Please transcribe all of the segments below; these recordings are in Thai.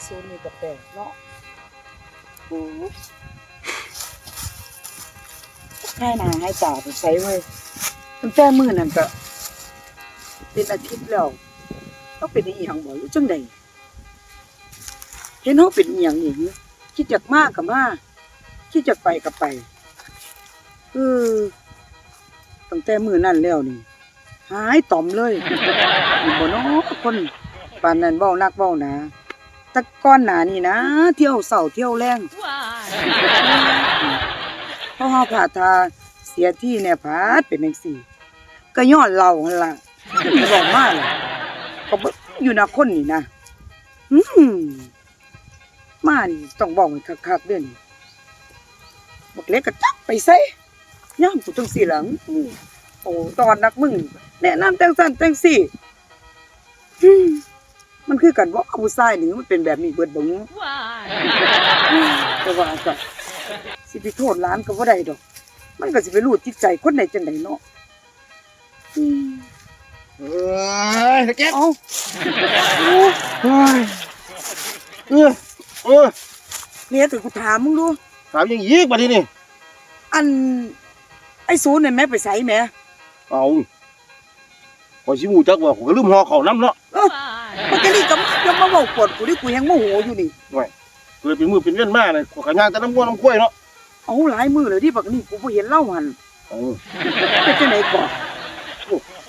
ไอ้ศูนย์นี่ก็แปลกเนาะให้นาให้ตาไปใช้เว้ยตั้งแต่มือนั้นก็เป็นอาทิตย์แล้วก็เป็นอีหยังบ่อยู่จังใดเห็นเฮาเป็นอีหยังนี่คิดอยากมาก็มาคิดอยากไปก็ไปเออตั้งแต่มือนั้นแล้วนี่หายต่อมเลยบ่เนาะคนปานนั้นเว้านักเว้าหนา ต่ก่อนหนานี่นะ เที่ยวเสาเที่ยวแรงเพราะเฮาพาทาเสียที่เนี่ยพาดเป็นจังซี่ ก็ย้อนเราหั่นล่ะบอกมาล่ะก็บ่อยู่นะคนนี่นะอืมมานี่ต้องบอกให้คักๆเด้อนี่บักเล็กก็จับไปใส่ย่ามกูจังซี่หล่ะอื้อโอ้ตอนนักมึงแนะนำจังซั่นจังซี่อื มมันคือกันว่าผู้ชายนี่มันเป็นแบบนี้เบิดบ่งแต่ว่าก็สิไปโทษหลานก็บ่ได้ดอก มันก็สิไปรู้จิตใจคนใดจังไดเนาะอืมเอ้ยแก๊สเอ้าเอ้ยเออเออเนี่ยถือกูถามมึงดูถามยังยีกบัดนี้นี่อัน ไอ้ศูนย์เนี่ยแม่ไปไสแม่เอาขอยสิหมูจักว่าข้อยก็ลืมห่อข้าวน้ำเนาะ มันก็นี่ก็ยังมาเว้าปวดกูดิกูยังโมโหอยู่นี่เกิดเป็นมือเป็นเว้นมาเลยข้อยก็ย่างแต่น้ำง้อน้ำกล้วยเนาะเอาหลายมือเลยที่บักนี่กูบ่เห็นเล่าหันเอาเป็นจังไดก่อน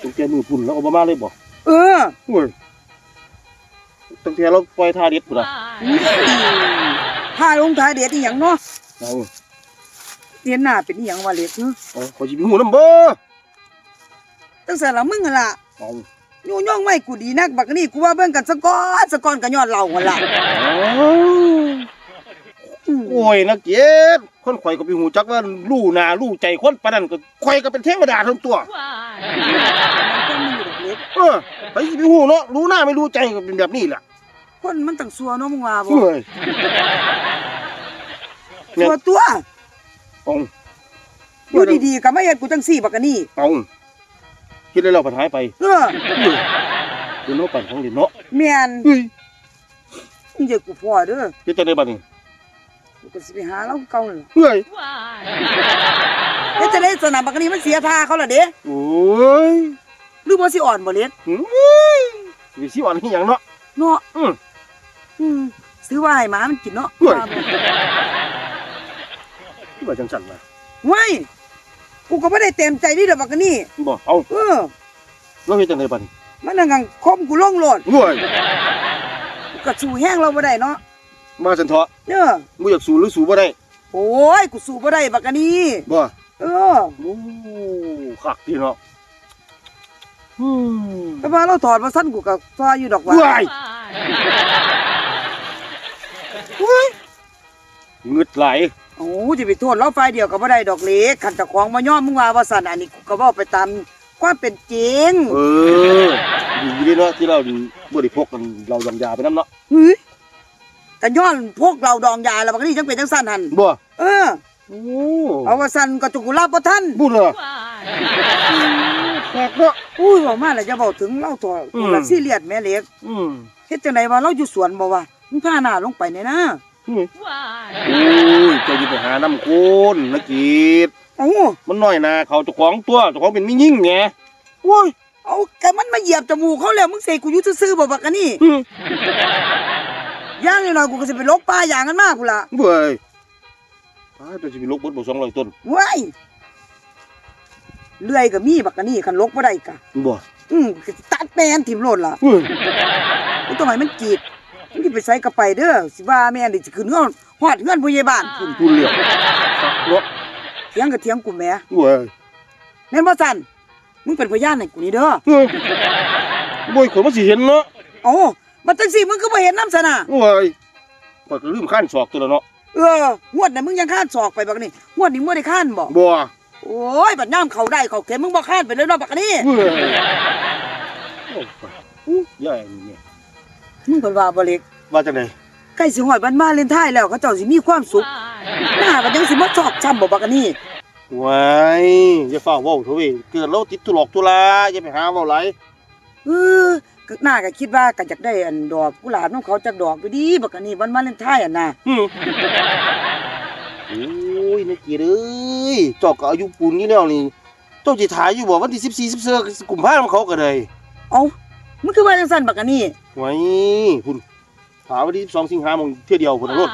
ตั้งแต่มือพุ่นแล้วก็บ่มาเลยบ่เออโอ้ยตั้งแต่เราปล่อยท่าเด็ดพุ่นน่ะนี่ถ้าลงท้ายเด็ดอีหยังเนาะเอาเรียนหน้าเป็นอีหยังว่าเล็กเนอะเอาขอยสิไปหูน้ำเบ่ตั้งแต่ละมึงหั่นล่ะเอาอ ยู่ย่องไม่กูดีนักบักนี่กูว่าเบิ่งกันสะก้อนสะก้อนก็ย้อนเราหั่นล่ะเอาอืมโอ้ยนักเก็ดคนข่อยก็ไปหูจักว่าลู่หน้าลู่ใจคนปานนั้นก็ข่อยก็เป็นเทวดาทั้งตัวมันก็มีดอกเล็กเออไปสิไปหูเนาะรู้หน้าไม่รู้ใจก็เป็นแบบนี้แหละคนมันตั้งซัวเนาะมึงว่าบ่เฮ้ยเนี่ยซัวตัวเอาอยู่ดีๆก็ไม่เห็นกูจังซี่บักอันนี่เอา คิดได้เราปัญหายไปเออเฮ้ยเดี๋ยวเนาะปั่นของเดี๋ยวเนาะแม่นเฮ้ยมึงอย่ากูพ่อเด้อเฮ็ดจังได๋บัดนี้กูก็สิไปหาเราเก่านั่นล่ะเฮ้ยเฮ็ดจะได้สนามบักอันนี่มันเสียท่าเขาล่ะเด้โอ้ยหรือบ่สิอ่อนบ่เล็กหืยสิสิว่าอีหยังเนาะ เนาะอืมอืมซื้อว่าให้หมามันกินเนาะเฮ้ยที่ว่าจังซั่นล่ะ เว้ย กูก็บ่ได้เต็มใจนี่ดอกบักอันนี่บ่เอาเออเราเฮ็ดจังได๋บัดนี้มันนั่งกังคมกูลงโลดเฮ้ยกูก็สู้แห้งเราบ่ได้เนาะมาซั่นเถาะเด้อบ่อยากสู้หรือสู้บ่ได้โอ้ยกูสู้บ่ได้บักอันนี่บ่เออโอ้คักดีเนาะอืมแต่ว่าเราถอดมาสั้นกูก็ซอยอยู่ดอกว่าเฮ้ยงึดไหลาย โอ้จะไปโทษเราฝ่ายเดียวก็บ่ได้ดอกเล็กคันเจ้าของมาย้อมมึงว่าว่าซั่นอันนี้กูก็เว้าไปตามความเป็นจริงเออดีเด้เนาะที่เราบ่ได้พกกันเราดำยาไปนํเนาะเฮ้ยแต่ย้อนพวกเราดองยาแล้วบักนี่จังเป็นจังซั่นหั่นบ่เออโอ้เอาว่าซั่นก็จุกุลาบ่ทันบุญเหรอแปลกเนาะอุ้ยเว้ามาแล้วจะเว้าถึงเราตัวอืกูมละซีเรียสแม่เล็กอืมเฮ็ดจังไดว่าเราอยู่สวนบ่วะมึงพาหน้าลงไปแน่นะ อืมโอ้ยเจะอยู่ไปหาน้ำโคนนะกีดเอ้ามันน้อยหนาเขาเจ้าของตัวเจ้าของเป็นมิยิ่งไงโอ้ยเอาแกมันมาเหยียบจมูกเขาแล้วมึงเสกกูอยู่ซื่อๆบ่บักอันนี่อืมย่างหน่อยๆกูก็สิไปลกป่าอย่างนั้นมากกูล่ะเว้ยอ้าวเดี๋ยวจะมีลกบดบ่สองร้อยต้นเว้ยเลื่อยก็มีบักอันนี่คันลกบ่ได้กะบ่อืมก็สิตัดแม่นถิ่มโลดล่ะเฮ้ย กูต้องให้มันกรีด มันสิไปใส่กระไปเด้อสิว่าแม่นดิสิขึ้นเฮือนฮอดเฮือนผู้ใหญ่บ้านพุ่นกูเหลียวคักเนาะเถียงก็เถียงกูแหม่เว้ยแม่นบ่ซั่นมึงเป็นพยานให้กูนี่เด้อเฮ้ยบ่อยคนมันสิเห็นเนาะเอ้าบัดจังซี่มึงก็บ่เห็นนำซะน่ะเว้ยข่อยก็ลืมข้านศอกตัวแล้วเนาะเอองวดนั้นมึงยังค้านศอกไปบักนี่งวดนี้มึงบ่ได้ค้านบ่บ่โอ้ยบัดย่ามเขาได้เขาเข็มมึงบ่ค้านไปเลยเนาะบักนี่เว้ยโอ้ยอู้ยายนี่ มึงเพิ่นว่าบ่เล็กว่าจังได๋ใกล้สิฮอดวันมาเลนไทน์แล้วเขาเจ้าสิมีความสุขหน้าก็ยังสิมาชอกช้ำบ่บักนี่ว้ายอย่าฟ้าเว้าเถอะเว้ยเกิดเราติดตุหลอกตุลาอย่าไปหาเว้าหลายเออหน้าก็คิดว่าก็อยากได้อันดอกกุหลาบของเขาจักดอกอยู่ดีบักอันนี้วันวาเลนไทน์อะนะอืมโอ้ยนักเกียรติเอ้ยเจ้าก็อายุปูนนี้แล้วนี่เจ้าสิถ่ายอยู่บ่วันที่14 14กุมภาพันธ์เขาก็ได้เอ้า มันคือว่าจังซั่นบักอันนี้ไว้พุ่นถามวันที่12สิงหาคมเที่ยวเดียวพุ่นนะรถ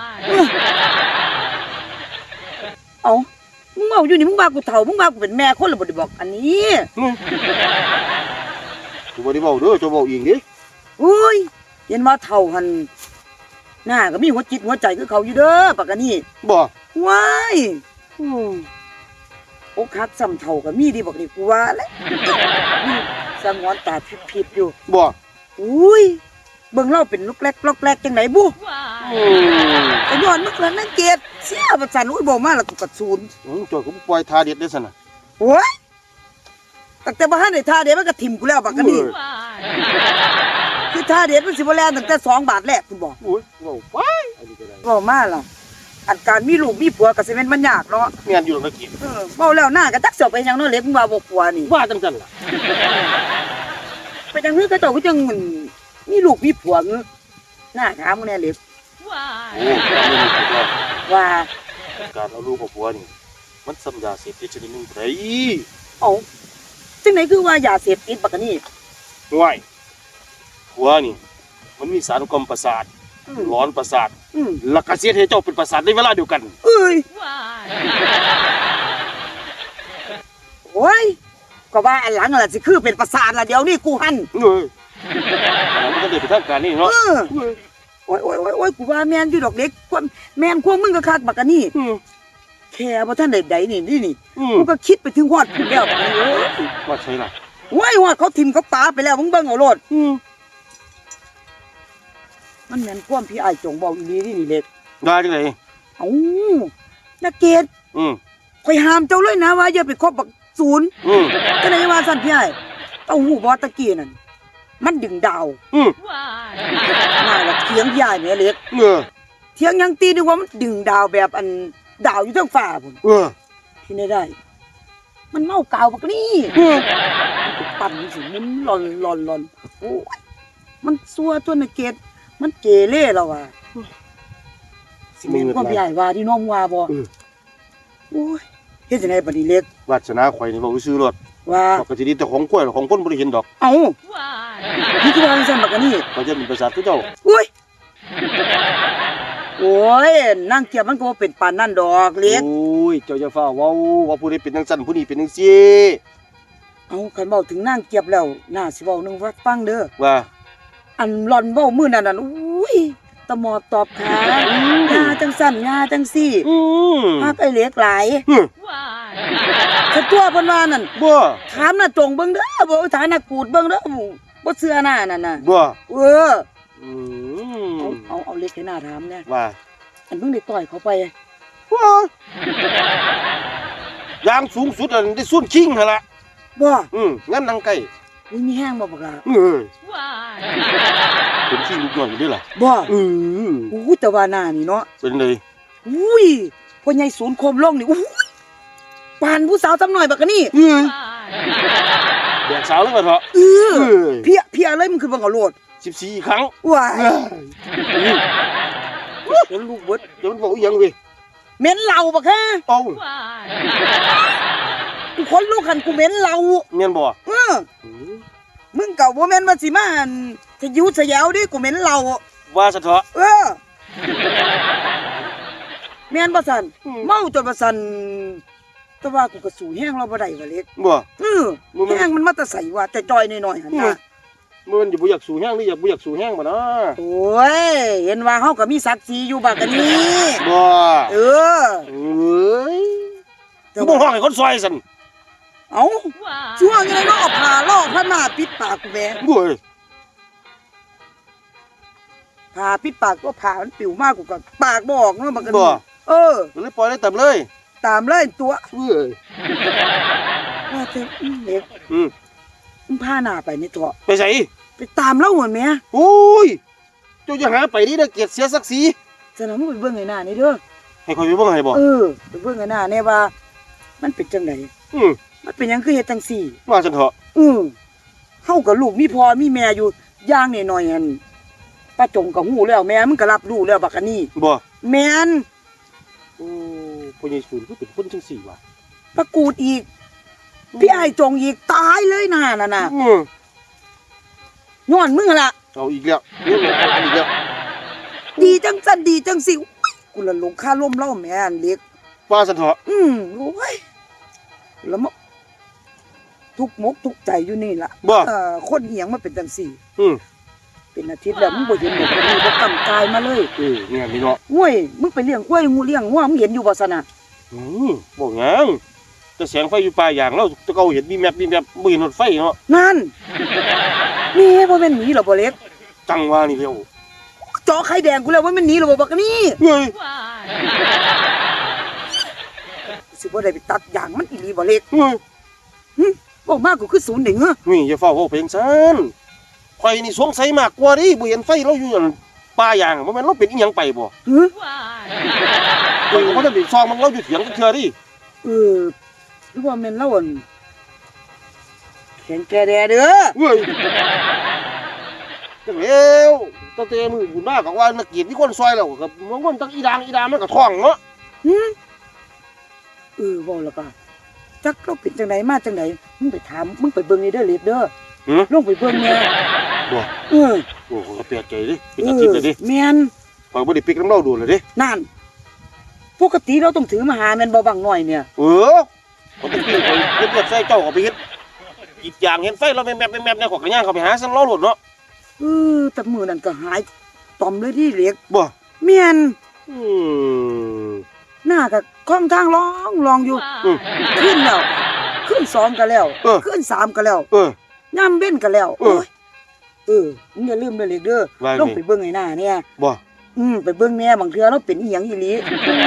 เอ้ามึงเมาอยู่นี่มึงว่ากูเฒ่ามึงว่ากูเป็นแม่คนหรือบ่ได้บอกอันนี้กูบ่ได้เว้าเด้อเจ้าเว้าเองเด้อุ้ยเห็นว่าเฒ่าหันหน้าก็มีหัวจิตหัวใจคือเขาอยู่เด้อบักอันนี้บ่ว้ายอกหักซ้ำเฒ่าก็มีดีบักนี่กูว่าแหละ นี่สมอนตาผิดๆอยู่บ่อุ้ยเบิ่งเล่าเป็นลูกแรกลอกแรกจังไหนบุอืมแต่ย้อนมึกละนั่นเกตเสียประสันอุ้ยบอกมาแล้วกูกัดศูนย์อืมเจ้าก็บ่ปล่อยท่าเด็ดได้ซั่นน่ะโอ้ยตั้งแต่บ้านในท่าเด็ดมันก็ถิ่มกูแล้วบักกันนี่คือท่าเด็ดมันสิบ่แลนตั้งแต่สองบาทแรกคุณบอกโอ้ยเว้าไปอันนี้ก็ได้บอกมาล่ะ อันการมีลูกมีผัวก็สิแม่นมันยากเนาะแม่นอยู่ดอกนักเกียรติเออเว้าแล้วหน้าก็จักเสียวไปหยังเนาะเล็กมึงว่าบ่ผัวนี่ว่าจังซั่นล่ะไปจังคือเขาเจ้าก็จังมันมีลูกมีผัวเงื้อหน้าถามมึงแน่เล็กโอ้ยการเงินนี่คือว่าว่าการเอาลูกกับผัวนี่ มันสัญญาเสพติดชนิดหนึงไผเอ้าจังไหนคือว่ายาเสพติดบักกันนี่ห่วยผัวนี่ มันมีสารกล่อมประสาทอืม ร้อนประสาทอืมแล้วก็เสียให้เจ้าเป็นประสาทในเวลาเดียวกัน เอ้ยโอ้ยก็ว่าอันหลังอะไรสิคือเป็นประสาทละเดี๋ยวนี้กูหันเอ้ยมันก็ได้ไปทางการนี่เอเนาะอโอ้ยโอ้ยโอ้ยโอ้ยกูว่าแม่นอยู่ดอกเล็กความแม่นควงมึงก็คักบักกันนี่อืมแค่บ่ท่านใดๆนี่นี่นี่อืมกูก็คิดไปถึงฮอดพุ่นแล้วบักกันนี่เอ้ยว่าใช่ล่ะโอ้ยฮอดเขาทิ่มเขาปาไปแล้วมึงเบิ่งเอาโลดอื มมันแม่นความพี่อ้ายจงบอกอีหลีนี่นี่เล็กได้จังได๋เอ้านักเกตอืมข่อยห้ามเจ้าเลยนะว่าอย่าไปคบบักศูนย์อืมก็เลยว่าซั่นพี่อ้ายเต้าหู้บ่ตะกี้นั่นมันดึงดาวอืมน่าละเถียงพี่อ้ายแม่เล็ก เออเที่ยงยังตีนึกว่ามันดึงดาวแบบอันดาวอยู่เทั้งฟ้าพุ่นเออที่ไหนได้ มันเมากาวบักนี่เออมันก็ปั่นสิมันหลอนหลอนหลอนโอ้ยมันซัวตัวนาเกต มันเกเรแล้วอะสิแม่นความใหญ่ว่าที่น้องว่าบ่เออโอ้ยเฮ็ดจังไดบัดนี้เล็กวาสนาข่อยนี่บ่ซื้อรถว่าปกตินี่แต่ของข่อยของคนบ่ได้เห็นดอกเอ้านี่คือว่าจังซั่นบักอันนี่เขาจะเป็นประสาทคือเจ้าอุ้ยโอ้ยนั่งเกียบมันก็บ่เป็นปานนั่นดอกเล็ก โอ้ยเจ้าอย่าฟ้าเว้าว่าผู้ใดเป็นจังซั่นผู้นี้เป็นจังซี่เอาคันเว้าถึงนั่งเกียบแล้วน่าสิเว้าหนึงว่าฟังเด้อว่า อันหลอนเว้ามื้อนั้นน่ะอุ้ยตะหมอบตอบขางาจังสั่นงาจังซี่อืมหากไอ้เหล็กหลายอืมถ้าตัวเพิ่นว่านั่นบ่ถามน่ะตรงเบิ่งเด้อบ่ถามน่ะกูดเบิ่งเด้อบ่เชื่อหน้านั่นน่ะบ่เอออืเอามเอาเอาเหล็กให้หน้าถามเนี่ยว่าอันมึงได้ต่อยเขาไปว้าอยางสูงสุดอันได้ส่วนคิงหั่นล่ะบ่อืมงั้นนางไก่ มึงมีแห้งบ่บักล่ะเออเป็นขี้ลูกน้อยอยู่เด้อล่ะบ่อืออู้แต่ว่าหน้านี่เนาะเป็นเลยอุ้ยพ่อใหญ่ศูนย์โคมลงนี่อู้ปานผู้สาวซ้ำหน่อยบักกะนี่เออแดกสาวแล้วก็เถอะเออเออเพียเพียเลยมันคือบังเอาโลด14ครั้งว้าเอยอเดี๋ยวลูกเบิดเดี๋ยวมันบอกอีหยังเว้ยเหม็นเหล้าบักฮะเอา กูคนลูกคันกูเหม็นเหล้าแม่นบ่เออมึงเก่าบ่แม่นว่าสิมาอั่นจะยุสยาวดิกูเหม็นเหล้าว่าซะเถอะเออแม่นบ่ซั่นเมาจนบ่ซั่นแต่ว่ากูก็สู้แห้งเราบ่ได้ว่าเล็กบ่เออบ่แม่นแห้งมันมาแต่ใส่ว่าแต่จอยน้อยๆหั่นอืน่ะมมันอยู่บ่อยากสู่แห้งหรืออยากบ่อยากสู่แห้งบ่เนาะโอ้ยเห็นว่าเฮาก็มีศักดิ์ศรีอยู่บักอันนี้บ่เออเอ้ยแต่คือบ่ว่าห้องให้คนซอยซั่น เอ้าช่วงยังไงเนาะเอาผ้าล่อผ้าหน้าปิดปากกูแหมบ่ยผ้าปิดปากก็ผ้ามันปิวมากกูก็ปากบ่ออกเนาะบักอันบ่นี้เออก็เลยปล่อยได้ตามเลย ตามเลยตัวเอ้ยว่าแต่อืมเล็กอืมมึงพาหน้าไปในตัวไปไสไปตามเล่าเหมือนแม่โอ้ยเจ้าอย่าหาไปนี่เด้อเกียรติเสียศักดิ์ศรีจะนำมึงไปเบิ่งไอ้หน้านี่เด้อให้ข่อยไปเบิ่งให้บ่เออไปเบิ่งไอ้หน้าแน่ว่า มันเป็นจังไดอืม มันเป็นหยังคือเฮ็ดจังซี่ว่าซั่นเถอะอือเฮากับลูกมีพ่อมีแม่อยู่ย่างนี่หน่อยอันป้าจงก็ฮู้แล้วแม่มึงก็รับรู้แล้วบักอันนี้ บ่แม่นโอ้พ่อใหญ่ศูนย์คือเป็นคนจังสี่ว่ะประกูดอีก พี่ไอ้ายจงอีกตายเลยน่ะน่ะน่ะอืมย้อนมึงหั่นล่ะ เอาอีกแล้วเรื่องอะไรอีกแล้วดีจังสันดีจังสิอุ๊ยกูละลงค่าร่มเล่าแม่อันเล็ก ว่าสันเถาะอืมโอ้ยแล้วมะ ทุกมกทุกใจอยู่นี่ล่ะบ่เอ่อคนเหียงมาเป็นจังสี่อืม เป็นอาทิตย์แล้วมึงบ่เห็นเด็กคนนี้บ่กำกายมาเลยเออเนี่ยนี่เนาะห้วยมึงไปเลี้ยงกล้วยงูเลี้ยงงัวมึงเห็นอยู่บ่ซะน่ะอืมบอกหยังแต่แสงไฟอยู่ป่าอย่างเราตะเกาเห็นมีแมปมีแมปบ่เห็นรถไฟเนาะนั่นนี่บ่แม่นหนีหรอบ่เล็กจังว่านี่เดียวจอไข่แดงกูแล้วว่ามันหนีหรอบ่บักอันนี่เฮ้ยสิบ่ได้ไปตัดยางมันอีหลีบ่เล็กเฮ้ย บอกมากกูคือศูนย์เด้งเอ้อนี่อย่าเฝ้าเว้าเพลงซันข่อยนี่สงสัยมากกว่าดิบ่เห็นไฟเราอยู่อั่นป่าอย่างบ่แม่นเราเป็นอีหยังไปบ่เฮ้อข่อยก็บ่ได้ไปซองมันเราอยู่เถียงเทื่อดิเออหรือว่าแม่นเล่าอั่นแข็งแกแดเด้อเฮ้ยจังแล้วตั้งแต่มือบุญมาก็ว่านักเกียรติมีคนซอยแล้วก็มันคนตั้งอีดางอีดางมันก็ท้องเนาะหึเออเว้าแล้วก็ จักเราเป็นจังไดมาจังไดมึงไปถามมึงไปเบิ่งนี่เด้อเล็กเด้อหือ ลงไปเบิ่งแหน่บ่ เออโอ้โหแปลกใจดิเป็นเออาอทิตย์เลยดิแม่นข่อยบ่ได้ปิกน้ำเล่าดูเลยดินั่นปกติเราต้องถือมาหาแม่นบ่บางหน่อยเนี่ย เออเขาต้องปีนไปเฮ็ดเลือดใส่เจ้าเขาไปเฮ็ดอีกอย่างเห็นไฟเราแมบแมบแมบเนี่ยขอยกระย่างเขาไปหาซันล้อรถเนาะเออแต่มื้อนั้นก็หายตอมเลยที่เล็กบ่แม่นอืม หน้าก็ค่อนทางร้องร้องอยู่อืม ขึ้นแล้วขึ้นสองก็แล้วเออ ขึ้นสามก็แล้วเออ ย่ำเบ้นก็แล้วเออโอ้ยเออมึงอย่าลืมเด้อเล็กเด้อว่าไง ลงไปเบิ่งไอ้หน้าเนี่ย บ่ อืมไปเบิ่งแหน่บางเทื่อเราเป็นอีหยังอีหลี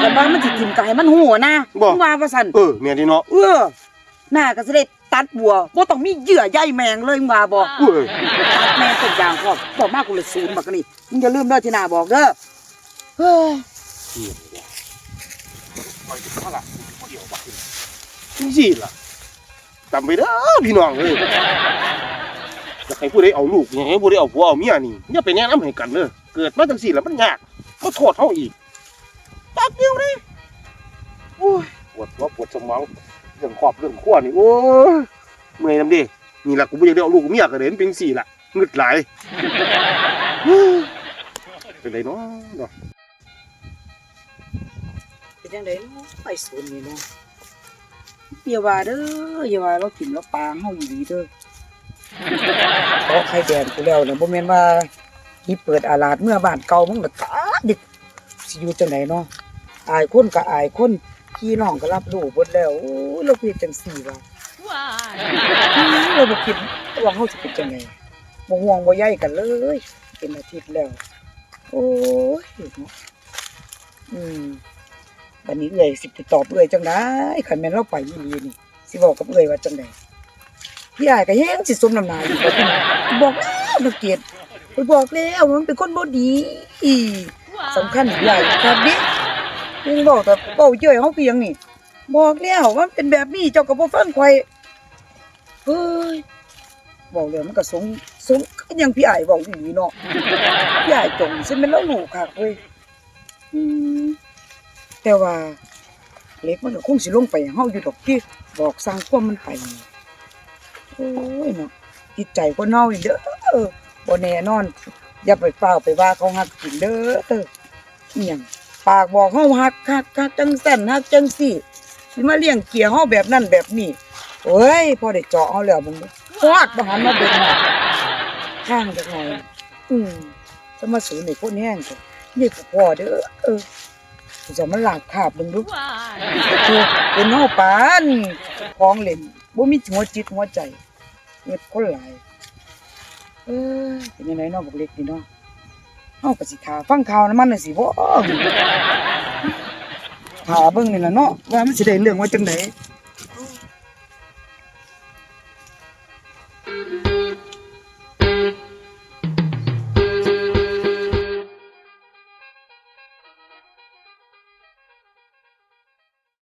แต่ว่ามันสิกินไก่มันหัวนะบ่ มึงว่าว่าซั่นเออแม่นดีเนาะเออหน้าก็สิได้ตัดบัวบ่ต้องมีเหยื่อใยแมงเลยมึงว่าบ่ เอ้ยตัดแมงต้นยางพร้อมบอกมากกูเลยศูนย์บักนี่มึงอย่าลืมเด้อที่หน้าบอกเด้อเฮ้ย ยี่สิเข้าละผู้เดียวบักนี่จีล่ะจำไว้เด้อพี่น้องเอ้ยอยากให้ผู้ใดเอาลูกอย่ากให้ผู้ใดเอาผัวเอาเมียนี่อย่าไปแนะนำให้กันเด้อเกิดมาจังซี่แล้วมันยากมาโทษเฮาอีกตัดเดียวเลยโอ้ยปวดหัวปวดสมองเรื่องครอบเรื่องครัวนี่โอ้ยเมื่อยนำด้นี่แหละกูบ่อยากได้เอาลูกเมียก็เลยมันเป็นจังซี่ละงึดหลายเป็นไรเนาะ เป็นจังไดเนาะไปศูนนี่เนาะอย่าว่าเด้ออย่าว่าเรากินเราปลาเฮาอีหลีเด้อขอไข่แดงกูแล้วนะบ่แม่นว่าอีเปิดอาลาดเมื่อบ้านเก่ามึงละตาดิสิอยู่จังไดเนาะอายคนก็อายคนพี่น้องก็รับรู้เบิดแล้วโอ้เราเฮ็ดจังซี่ว่ะเราบ่คิดว่าเขาสิเป็นจังไงบ่ห่วงบ่ใยกันเลยเป็นอาทิตย์แล้ว โอ้ยอืม บัดนี้เอื้อยสิไปตอบเอื้อยจังได๋คันแม่นเราไปอีหลีนี่สิบอกกับเอื้อยว่าจังไดพี่อ้ายก็แฮงสิสมน้ำหนาอยู่บอกแล้วนักเกียรติไปบอกแล้วว่ามันเป็นคนบ่ดีสำคัญใหญ่ครับดิยังบอกแต่เว้าเย้ยเฮาเพียงนี่ บอกแล้วว่ามันเป็นแบบนี้เจ้าก็บ่ฟังข่อยเฮ้ยบอกเลยมันก็สงสงยังพี่ไอ้ายบอกอยู่เนาะพี่ไอ้ายจงซึ่งเป็นแล้วหนูค่ะเว้ย แต่ว่าเล็กมันก็คงสิลงไปเฮาอยู่ดอกที่บอกสร้างความมันไปโอ้ยเนาะจิตใจคนเฮานี่เด้อบ่แน่นอน อย่าไปเฝ้าไปว่าเขาหักกินเด้อเอหยังปากบอกเฮาหักหักหักจังสั่นหักจังซี่สิมาเลี้ยงเกียเฮาแบบนั้นแบบนี้โอ้ยพอได้เจาะเอาแล้วมันฟาดมาหันมาเบิ่งหน้าข้างจักหน่อยอืมจะมาสูนในคนแห้งจ้ะนี่ก็พอเด้อเออ จะมาลากขาบมึงดูคือเป็นเฮาปานของเล่นบ่มีหัวจิตหัวใจเฮ็ดคนหลายเออเป็นยังไงเนาะบักเล็กนี่เนาะเฮาก็สิทาฟังข่าวน้ำมันน่ะสิบ่ทาเบิ่งนี่ล่ะเนาะว่ามันสิได้เรื่องว่าจังได